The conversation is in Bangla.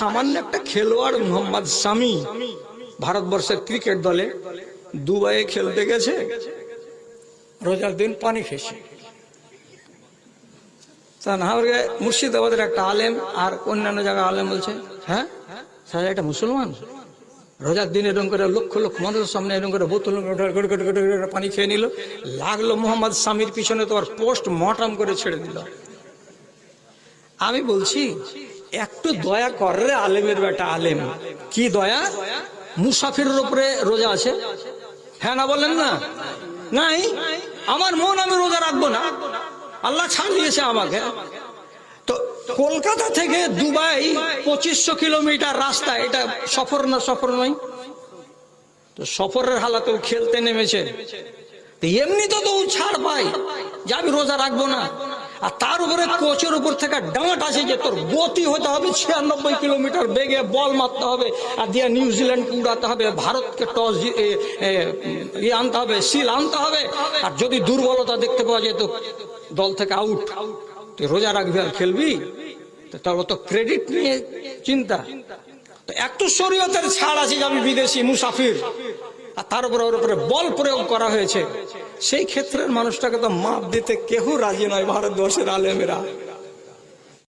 সামান্য একটা খেলোয়াড় মোহাম্মদ শামি ভারতবর্ষের ক্রিকেট দলে দুবাইয়ে খেলতে গেছে। রোজার দিন পানি খেয়েছে। তা না হলে মুর্শিদাবাদের একটা আলেম আর অন্যান্য জায়গায় আলেম বলছে হ্যাঁ স্যার এটা মুসলমান। রোজার দিন এরকম করে লক্ষ লক্ষ মানুষের সামনে এরকম করে বোতল পানি খেয়ে নিল। লাগল মোহাম্মদ স্বামীর পিছনে তোমার পোস্ট মটাম করে ছেড়ে দিল। আমি বলছি একটু দয়া কর রে আলেমের বেটা আলেম। কি দয়া? মুসাফিরের উপরে রোজা আছে? হ্যাঁ না বললেন না? নাই? আমার মন আমি রোজা রাখব না। আল্লাহ ছাড় দিয়েছে আমাকে। তো কলকাতা থেকে দুবাই পঁচিশশো কিলোমিটার রাস্তা, এটা সফর না সফর নয়? তো সফরের হালাতেও খেলতে নেমেছে। এমনি তো ছাড় পাই, যে আমি রোজা রাখব না। আর তার উপরে কোচের উপর থেকে ডাঁট আছে যে তোর গতি হতে হবে ছিয়ানব্বই কিলোমিটার বেগে বল মারতে হবে আর দিয়ে নিউজিল্যান্ডকে উড়াতে হবে, ভারতকে টস ইয়ে আনতে হবে, সিল আনতে হবে। আর যদি দুর্বলতা দেখতে পাওয়া যায় তো দল থেকে আউট তুই রোজা রাখবি আর খেলবি? তার তো ক্রেডিট নিয়ে চিন্তা। তো একটু শরীয়তের ছাড় আছে যে আমি বিদেশি মুসাফির। আর তার উপরে ওর উপরে বল প্রয়োগ করা হয়েছে। সেই ক্ষেত্রের মানুষটাকে তো মাপ দিতে কেউ রাজি নয় ভারতবর্ষের আলেমেরা।